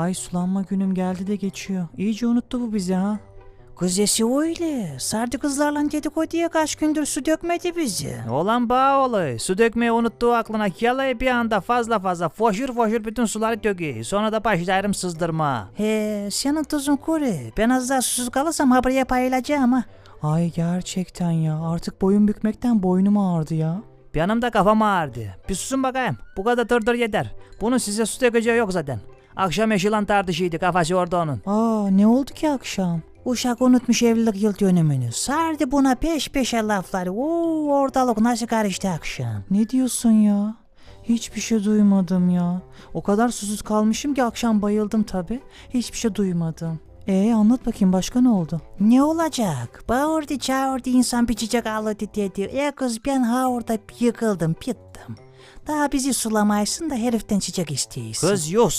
Ay sulanma günüm geldi de geçiyor. İyice unuttu bu bizi ha. Kızesi öyle. Sardı kızlarla dedikoduya kaç gündür su dökmedi bizi. Olan bağ olayı. Su dökmeyi unuttuğu aklına yalayı bir anda fazla fazla foşur foşur bütün suları döküyor. Sonra da başlarım sızdırma. He senin tuzun kuru. Ben az daha susuz kalırsam ha buraya payılacağım ha. Ay gerçekten ya artık boyun bükmekten boynum ağrıdı ya. Benim de kafam ağrıdı. Bir susun bakayım. Bu kadar tırdır yeter. Bunun size su dökeceği yok zaten. Akşam eşilan tartışıydı kafası orada onun. Aa ne oldu ki akşam? Uşak unutmuş evlilik yıl dönümünü. Sardı buna peş peşe lafları. Oo, ortalık nasıl karıştı akşam. Ne diyorsun ya? Hiçbir şey duymadım ya. O kadar susuz kalmışım ki akşam bayıldım tabi. Hiçbir şey duymadım. E anlat bakayım başka ne oldu? Ne olacak? Bağırdı çağırdı insan bir çiçek alırdı dedi. E kız ben ha orada yıkıldım bittim. Daha bizi sulamaysın da heriften çiçek isteyiz. Kız yok